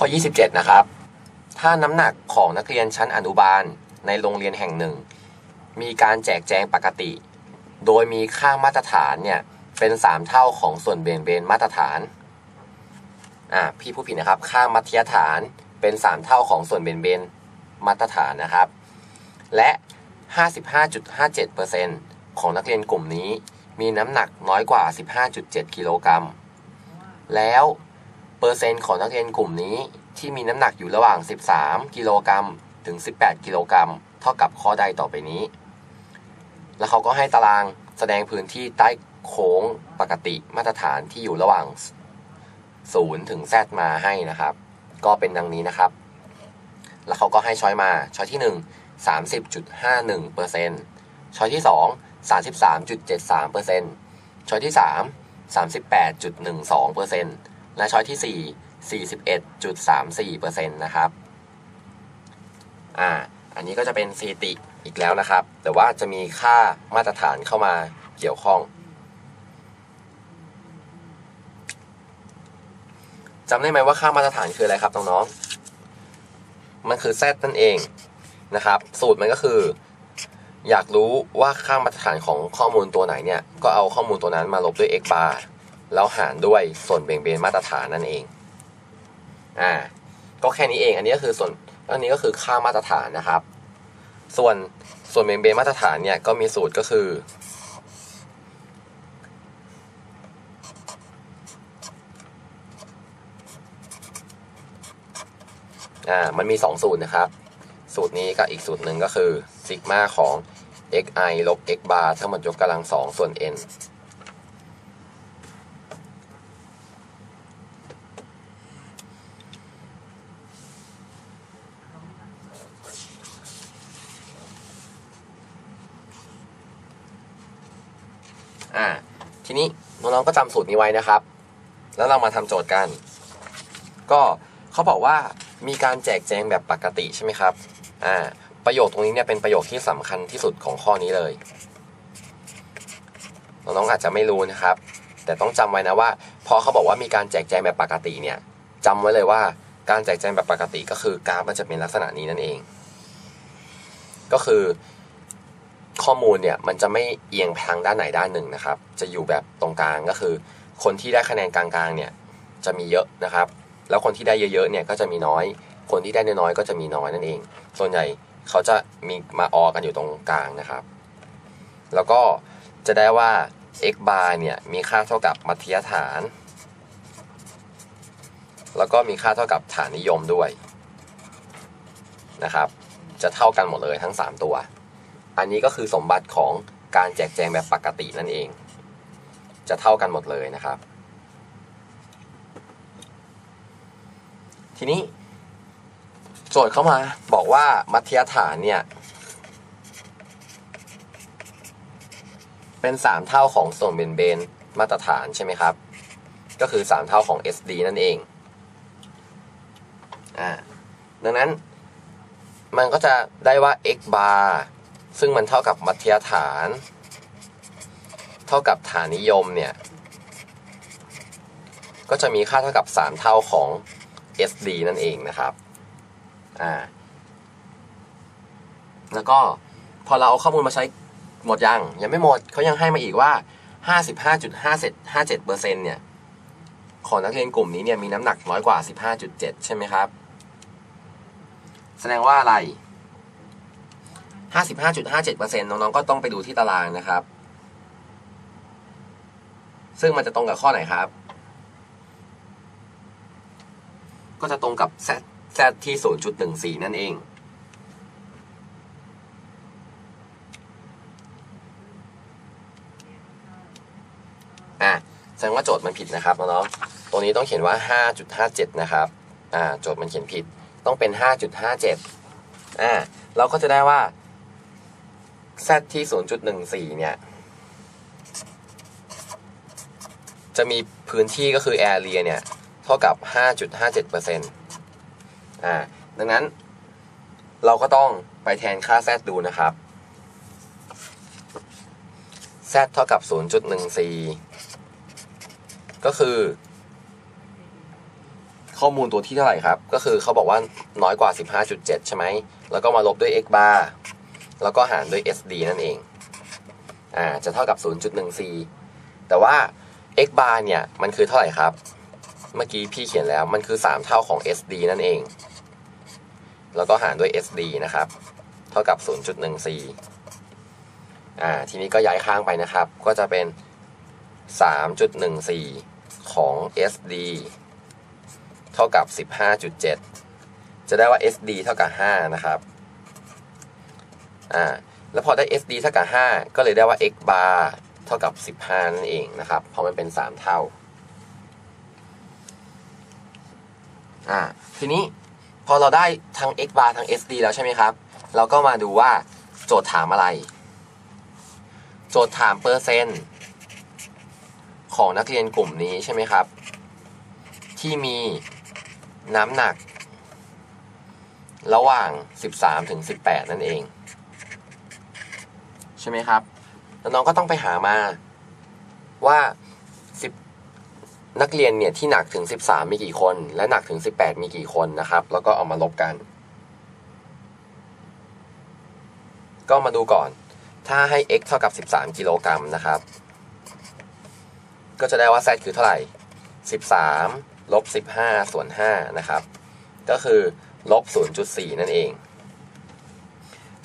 ข้อ 27 นะครับ ถ้าน้ำหนักของนักเรียนชั้นอนุบาลในโรงเรียนแห่งหนึ่ง มีการแจกแจงปกติ โดยมีค่ามาตรฐานเนี่ยเป็น 3 เท่าของส่วนเบี่ยงเบนมาตรฐานอ่าพี่ผู้ผิดนะครับค่ามัธยฐานเป็น 3 เท่าของส่วนเบี่ยงเบนมาตรฐานนะครับ และ 55.57%ของนักเรียนกลุ่มนี้ มีน้ำหนักน้อยกว่า 15.7 กิโลกรัมแล้ว เปอร์เซ็นต์ของนักเรียนกลุ่มนี้ ที่มีน้ำหนักอยู่ระหว่าง 13 กิโลกรัมถึง 18 กิโลกรัม เท่ากับข้อใดต่อไปนี้ แล้วเขาก็ให้ตารางแสดงพื้นที่ใต้โค้งปกติมาตรฐานที่อยู่ระหว่าง 0 ถึง Z มาให้นะครับ ก็เป็นดังนี้นะครับ แล้วเขาก็ให้ช้อยมาช้อยที่ 1 30.51%ช้อยที่ 2 33.73%ช้อยที่ 3 38.12% และช้อยที่ 4 41.34%นะครับอ่าอันนี้ก็จะเป็นสถิติอีกแล้วนะครับ แต่ว่าจะมีค่ามาตรฐานเข้ามาเกี่ยวข้องจำได้ไหมว่าค่ามาตรฐานคืออะไรครับน้องๆ มันคือ z นั่นเองนะครับ สูตรมันก็คือ อยากรู้ว่าค่ามาตรฐานของข้อมูลตัวไหนเนี่ย ก็เอาข้อมูลตัวนั้นมาลบด้วย x bar แล้วหารด้วยส่วนเบี่ยงเบนมาตรฐานนั่นเอง อ่า ก็แค่นี้เอง อันนี้ก็คือส่วน อันนี้ก็คือค่ามาตรฐานนะครับ ส่วนส่วนเบี่ยงเบนมาตรฐานเนี่ยก็มีสูตรก็คือ อ่า มันมี 2 สูตรนะครับ สูตรนี้กับอีกสูตรหนึ่งก็คือซิกมาของ xi ลบ x bar ทั้งหมดยกกำลัง2ส่วน n อ่า ทีนี้น้องๆก็จำสูตรนี้ไว้นะครับ แล้วเรามาทำโจทย์กัน ก็เขาบอกว่ามีการแจกแจงแบบปกติใช่ไหมครับ อ่า ประโยคตรงนี้เนี่ยเป็นประโยคที่สำคัญที่สุดของข้อนี้เลย น้องๆอาจจะไม่รู้นะครับ แต่ต้องจำไว้นะว่า พอเขาบอกว่ามีการแจกแจงแบบปกติเนี่ยจำไว้เลยว่าการแจกแจงแบบปกติก็คือกราฟมันจะเป็นลักษณะนี้นั่นเอง ก็คือ ข้อมูลเนี่ยมันจะไม่เอียงไปทางด้านไหนด้านหนึ่งนะครับ จะอยู่แบบตรงกลางก็คือ คนที่ได้คะแนนกลางๆเนี่ยจะมีเยอะนะครับ แล้วคนที่ได้เยอะๆเนี่ยก็จะมีน้อย คนที่ได้น้อยๆก็จะมีน้อยนั่นเอง ส่วนใหญ่เขาจะมีมาออกันอยู่ตรงกลางนะครับ แล้วก็จะได้ว่า x bar เนี่ยมีค่าเท่ากับมัธยฐาน แล้วก็มีค่าเท่ากับฐานนิยมด้วยนะครับ จะเท่ากันหมดเลยทั้ง 3 ตัว อันนี้ก็คือสมบัติของการแจกแจงแบบปกตินั่นเอง จะเท่ากันหมดเลยนะครับ ทีนี้ โจทย์เข้ามาบอกว่ามัธยฐานเนี่ย เป็น 3 เท่าของส่วนเบนเบนมาตรฐานใช่ไหมครับ ก็คือ 3 เท่าของ SD นั่นเองอ่าดังนั้นมันก็จะได้ว่า x bar ซึ่งมันเท่ากับมัธยฐาน เท่ากับฐานนิยมเนี่ย ก็จะมีค่าเท่ากับ 3 เท่าของ SD นั่นเองนะครับ อ่า แล้วก็พอเราเอาข้อมูลมาใช้หมดยัง ยังไม่หมดเขายังให้มาอีกว่า 55.57%เนี่ย ของนักเรียนกลุ่มนี้เนี่ยมีน้ำหนักน้อยกว่า 15.7 ใช่ไหมครับ แสดงว่าอะไร 55.57%น้องๆ ก็ต้องไปดูที่ตารางนะครับ ซึ่งมันจะตรงกับข้อไหนครับ ก็จะตรงกับ z z ที่ 0.14 นั่นเอง อะ แสดงว่าโจทย์มันผิดนะครับน้องๆ ตัวนี้ต้องเขียนว่า 5.57 นะครับ อ่า โจทย์มันเขียนผิด ต้องเป็น 5.57 อ่าเราก็จะได้ว่า z ที่ 0.14 เนี่ย จะมีพื้นที่ก็คือ area เนี่ย เท่ากับ 5.57%อ่า ดังนั้น เราก็ต้องไปแทนค่า z ดูนะครับ z เท่ากับ 0.14 ก็คือ ข้อมูลตัวที่เท่าไหร่ครับ ก็คือเขาบอกว่าน้อยกว่า 15.7 ใช่ไหม แล้วก็มาลบด้วย x bar แล้วก็หารด้วย sd นั่นเองอ่าจะเท่ากับ 0.14แต่ว่า x bar เนี่ยมันคือเท่าไหร่ครับ เมื่อกี้พี่เขียนแล้วมันคือ 3 เท่าของ sd นั่นเอง แล้วก็หารด้วย sd นะครับ เท่ากับ 0.14อ่าทีนี้ก็ย้ายข้างไปนะครับ ก็จะเป็น 3.14 ของ sd เท่ากับ 15.7 จะได้ว่า sd เท่ากับ 5 นะครับ อ่าแล้วพอได้ sd เท่ากับ 5 ก็เลยได้ว่า x bar เท่ากับ 15 นั่นเองนะครับ เพราะมันเป็น 3 เท่าอ่าทีนี้พอเราได้ทั้ง x bar ทั้ง sd แล้วใช่ไหมครับ เราก็มาดูว่าโจทย์ถามอะไร โจทย์ถามเปอร์เซ็นต์ของนักเรียนกลุ่มนี้ใช่ไหมครับ ที่มีน้ำหนัก ระหว่าง 13ถึง18 นั่นเอง ใช่ไหมครับแล้วน้องก็ต้องไปหามาว่า10นักเรียนเนี่ยที่หนักถึง13มีกี่คน และหนักถึง18มีกี่คนนะครับ แล้วก็เอามาลบกัน ก็มาดูก่อน ถ้าให้ x เท่ากับ13กิโลกรัมนะครับ ก็จะได้ว่า z คือเท่าไหร่13ลบ15ส่วน5นะครับ ก็คือลบ0.4นั่นเอง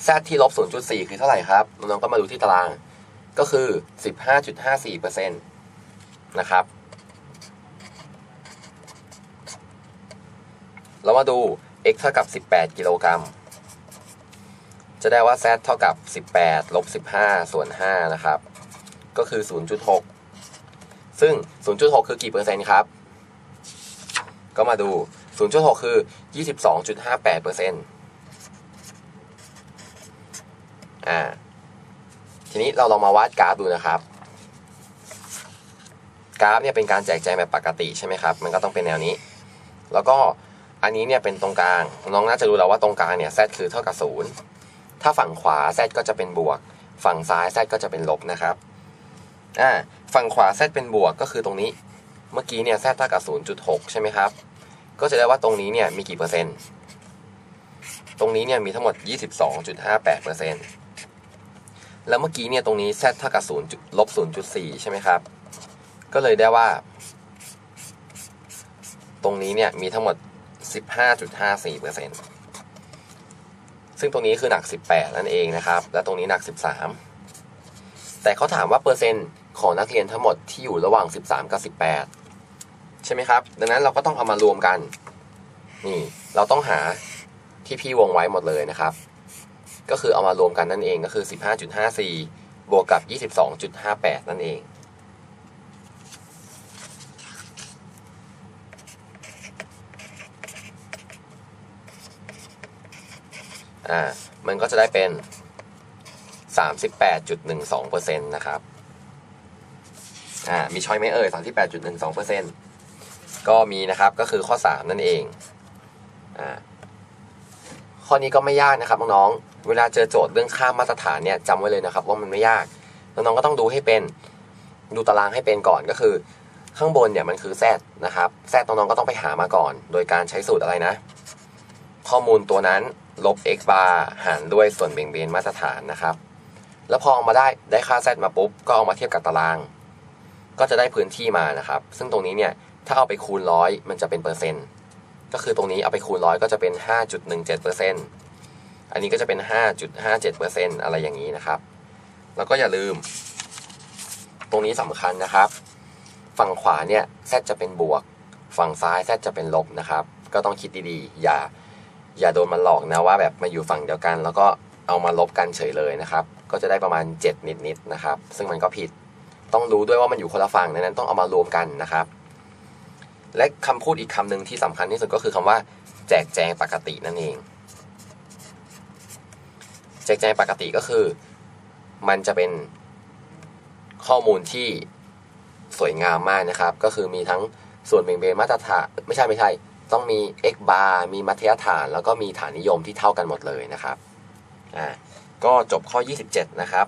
z ที่ลบ0.4 คือเท่าไหร่ครับ น้องๆก็มาดูที่ตาราง ก็คือ 15.54%นะครับ เรามาดู x เท่ากับ 18 กิโลกรัม จะได้ว่า z เท่ากับ 18 ลบ 15 ส่วน 5 นะครับ ก็คือ 0.6 ซึ่ง 0.6 คือกี่เปอร์เซ็นต์ครับ ก็มาดู 0.6 คือ 22.58เปอร์เซ็นต์ อ่า ทีนี้เราลองมาวาดกราฟดูนะครับ กราฟเนี่ยเป็นการแจกแจงแบบปกติใช่ไหมครับ มันก็ต้องเป็นแนวนี้ แล้วก็อันนี้เนี่ยเป็นตรงกลาง น้องน่าจะรู้แล้วว่าตรงกลางเนี่ย z คือเท่ากับ0ถ้าฝั่งขวา z ก็จะเป็นบวก ฝั่งซ้าย z ก็จะเป็นลบนะครับอ่าฝั่งขวา z เป็นบวกก็คือตรงนี้ เมื่อกี้เนี่ย z เท่ากับ 0.6 ใช่ไหมครับ ก็จะได้ว่าตรงนี้เนี่ยมีกี่เปอร์เซ็นต์ ตรงนี้เนี่ยมีทั้งหมด 22.58เปอร์เซ็นต์ แล้วเมื่อกี้เนี่ยตรงนี้ z เท่ากับ0ลบ0.4 ใช่ไหมครับ ก็เลยได้ว่า ตรงนี้เนี่ยมีทั้งหมด 15.54เปอร์เซ็นต์ซึ่งตรงนี้คือหนัก 18 นั่นเองนะครับ และตรงนี้หนัก 13 แต่เขาถามว่าเปอร์เซ็นต์ของนักเรียนทั้งหมดที่อยู่ระหว่าง 13 กับ 18 ใช่ไหมครับ ดังนั้นเราก็ต้องเอามารวมกัน นี่ เราต้องหาที่พี่วงไว้หมดเลยนะครับ ก็คือเอามารวมกันนั่นเองก็คือ 15.54 บวกกับ 22.58 นั่นเอง อ่า มันก็จะได้เป็น 38.12%นะครับ อ่า มีช้อยไหมเอ่ย 38.12%ก็มีนะครับ ก็คือข้อ 3 นั่นเอง อ่า ข้อนี้ก็ไม่ยากนะครับน้องๆ เวลาเจอโจทย์เรื่องค่ามาตรฐานเนี่ยจำไว้เลยนะครับ ว่ามันไม่ยากน้องๆก็ต้องดูให้เป็นดูตารางให้เป็นก่อนก็คือ ข้างบนเนี่ยมันคือ z นะครับ z น้องๆก็ต้องไปหามาก่อน โดยการใช้สูตรอะไรนะ ข้อมูลตัวนั้นลบ x bar หารด้วยส่วนเบี่ยงเบนมาตรฐานนะครับ แล้วพอเอามาได้ได้ค่า z มาปุ๊บก็เอามาเทียบกับตาราง ก็จะได้พื้นที่มานะครับ ซึ่งตรงนี้เนี่ยถ้าเอาไปคูณร้อยมันจะเป็นเปอร์เซ็นต์ก็คือตรงนี้เอาไปคูณร้อยก็จะเป็น 5.17%อันต์ อันนี้ก็จะเป็น 5.57%อะไรอย่างนี้นะครับ แล้วก็อย่าลืม ตรงนี้สำคัญนะครับ ฝั่งขวาเนี่ย z จะเป็นบวก ฝั่งซ้าย z จะเป็นลบนะครับ ก็ต้องคิดดีๆ อย่าอย่าโดนมันหลอกนะว่าแบบมาอยู่ฝั่งเดียวกัน แล้วก็เอามาลบกันเฉยเลยนะครับ ก็จะได้ประมาณ 7 นิดๆนะครับ ซึ่งมันก็ผิดต้องรู้ด้วยว่ามันอยู่คนละฝั่งดังนั้นต้องเอามารวมกันนะครับ และคำพูดอีกคำหนึ่งที่สำคัญที่สุดก็คือคำว่า แจกแจงปกตินั่นเอง แจกแจงปกติก็คือ มันจะเป็นข้อมูลที่สวยงามมากนะครับ ก็คือมีทั้งส่วนเบ่งเบนมาตรฐานไม่ใช่ไม่ใช่ ต้องมี x bar มีมัธยฐาน แล้วก็มีฐานนิยมที่เท่ากันหมดเลยนะครับอ่าก็จบข้อ 27 นะครับ